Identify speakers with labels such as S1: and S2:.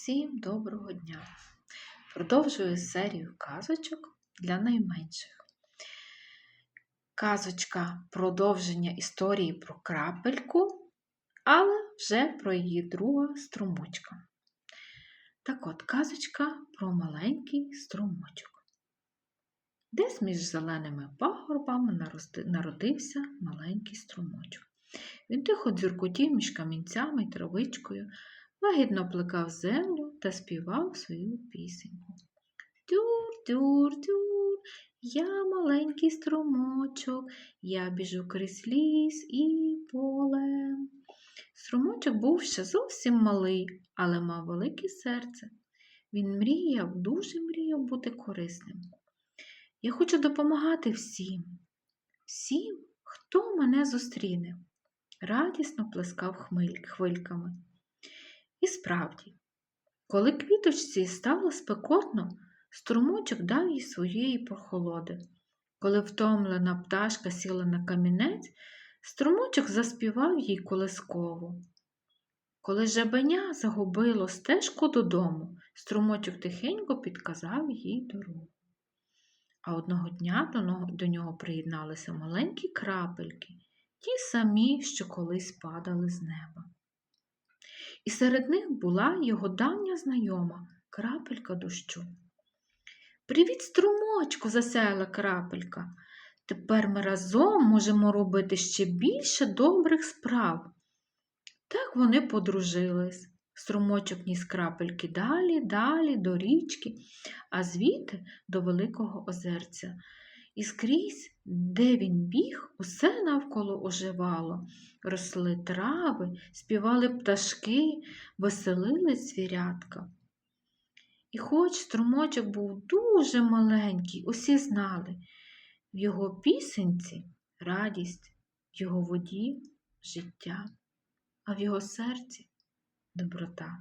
S1: Всім доброго дня! Продовжую серію казочок для найменших. Казочка продовження історії про крапельку, але вже про її друга струмочка. Так от, казочка про маленький струмочок. Десь між зеленими пагорбами народився маленький струмочок. Він тихо дзюркотів між камінцями й травичкою, лагідно плекав землю та співав свою пісеньку. Тюр, тюр, тюр, я маленький струмочок, я біжу крізь ліс і поле. Струмочок був ще зовсім малий, але мав велике серце. Він мріяв, дуже мріяв бути корисним. Я хочу допомагати всім, всім, хто мене зустріне, радісно плескав хмиль- хвильками. І справді, коли квіточці стало спекотно, струмочок дав їй своєї прохолоди. Коли втомлена пташка сіла на камінець, струмочок заспівав їй колискову. Коли жабеня загубило стежку додому, струмочок тихенько підказав їй дорогу. А одного дня до нього приєдналися маленькі крапельки, ті самі, що колись падали з неба. І серед них була його давня знайома крапелька дощу. Привіт, струмочку, засяяла крапелька. Тепер ми разом можемо робити ще більше добрих справ. Так вони подружились. Струмочок ніс крапельки далі, далі до річки, а звідти до великого озерця. І скрізь, де він біг, усе навколо оживало. Росли трави, співали пташки, веселили звірятка. І хоч струмочок був дуже маленький, усі знали, в його пісенці радість, в його воді життя, а в його серці доброта.